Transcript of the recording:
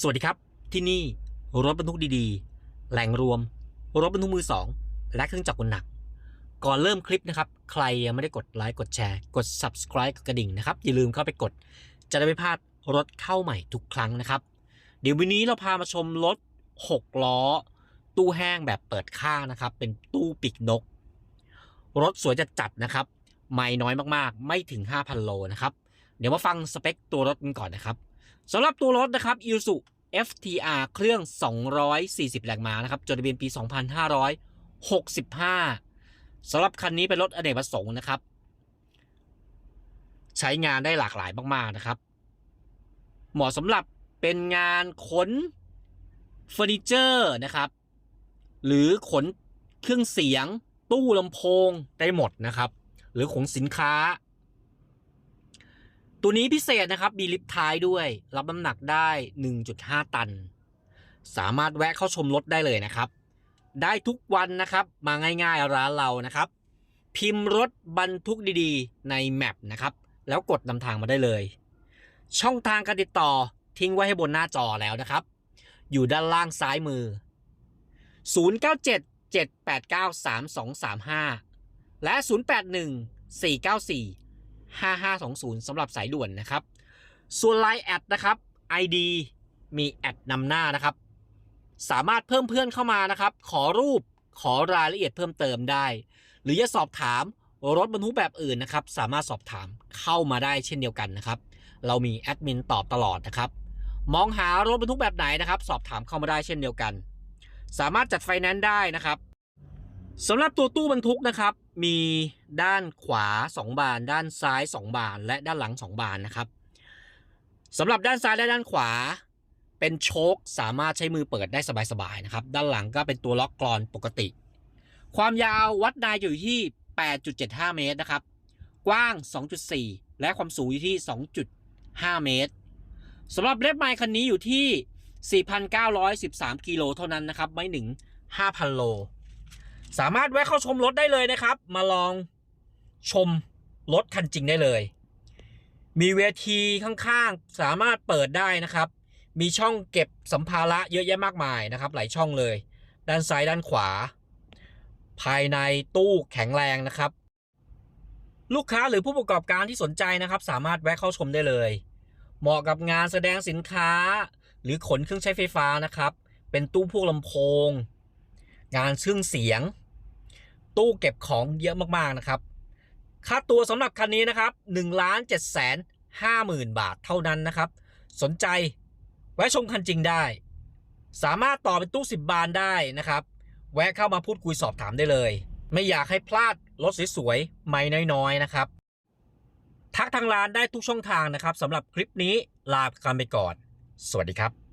สวัสดีครับ ที่นี่รถบรรทุกดีๆ แหล่งรวม รถบรรทุกมือสองและเครื่องจักรกลหนัก ก่อนเริ่มคลิปนะครับ ใครยังไม่ได้กดไลค์กดแชร์กด subscribe กดกระดิ่งนะครับ อย่าลืมเข้าไปกด จะได้ไม่พลาดรถเข้าใหม่ทุกครั้งนะครับ เดี๋ยววันนี้เราพามาชมรถ 6 ล้อ ตู้แห้งแบบเปิดข้างนะครับ เป็นตู้ปีกนก รถสวยจัดจัดนะครับ ไม่น้อยมากๆ ไม่ถึง 5,000 โลนะครับ เดี๋ยวมาฟังสเปคตัวรถกันก่อนนะครับ สำหรับตัวรถนะครับ Isuzu FTR เครื่อง 240 แรงม้านะครับ จดทะเบียนปี 2565 สำหรับคันนี้เป็นรถอเนกประสงค์นะครับ ใช้งานได้หลากหลายมากๆนะครับ เหมาะสำหรับเป็นงานขนเฟอร์นิเจอร์นะครับ หรือขนเครื่องเสียง ตู้ลำโพงได้หมดนะครับ หรือขนสินค้า ตัวนี้พิเศษนะครับมีลิฟต์ท้ายด้วย รับน้ำหนักได้ 1.5 ตัน สามารถแวะเข้าชมรถได้เลยนะครับ ได้ทุกวันนะครับ มาง่ายๆร้านเรานะครับ พิมพ์รถบรรทุกดีๆ ในแมปนะครับ แล้วกดนำทางมาได้เลย ช่องทางการติดต่อทิ้งไว้ให้บนหน้าจอแล้วนะครับ อยู่ด้านล่างซ้ายมือ 0977893235 และ 081494 5520สำหรับสายด่วนนะครับ ส่วน Line แอดนะครับ ID มีแอดนำหน้านะครับ สามารถเพิ่มเพื่อนเข้ามานะครับ ขอรูปขอรายละเอียดเพิ่มเติมได้ หรือจะสอบถามรถบรรทุกแบบอื่นนะครับ สามารถสอบถามเข้ามาได้เช่นเดียวกันนะครับ เรามีแอดมินตอบตลอดนะครับ มองหารถบรรทุกแบบไหนนะครับ สอบถามเข้ามาได้เช่นเดียวกัน สามารถจัดไฟแนนซ์ได้นะครับสำหรับตัวตู้บรรทุกนะครับ มีด้านขวา 2 บาน ด้านซ้าย 2 บาน และด้านหลัง 2 บานนะครับสำหรับด้านซ้ายและด้านขวา เป็นโชคสามารถใช้มือเปิดได้สบายๆนะครับ ด้านหลังก็เป็นตัวล็อกกรอนปกติ ความยาววัดได้อยู่ที่ 8.75 เมตรนะครับ กว้าง 2.4 และความสูงอยู่ที่ 2.5 เมตรสำหรับเล็บไมล์คันนี้อยู่ที่ 4,913 กิโลเท่านั้นนะครับ ไม่ถึง 5,000 โล สามารถแวะเข้าชมรถได้เลยนะครับ มาลองชมรถคันจริงได้เลย มีเวทีข้างๆ สามารถเปิดได้นะครับ มีช่องเก็บสัมภาระเยอะแยะมากมายนะครับ หลายช่องเลย ด้านซ้ายด้านขวา ภายในตู้แข็งแรงนะครับ ลูกค้าหรือผู้ประกอบการที่สนใจนะครับ สามารถแวะเข้าชมได้เลย เหมาะกับงานแสดงสินค้า หรือขนเครื่องใช้ไฟฟ้านะครับ เป็นตู้พวกลำโพง งานเครื่องเสียง ตู้เก็บของเยอะมากๆนะครับ ค่าตัวสำหรับคันนี้นะครับ1ล้าน7แสน5หมื่นบาทเท่านั้นนะครับ สนใจแวะชมคันจริงได้ สามารถต่อเป็นตู้ 10 บานได้นะครับ แวะเข้ามาพูดคุยสอบถามได้เลย ไม่อยากให้พลาดรถสวยๆไม่น้อยๆนะครับ ทักทางร้านได้ทุกช่องทางนะครับสำหรับคลิปนี้ลากันไปก่อน สวัสดีครับ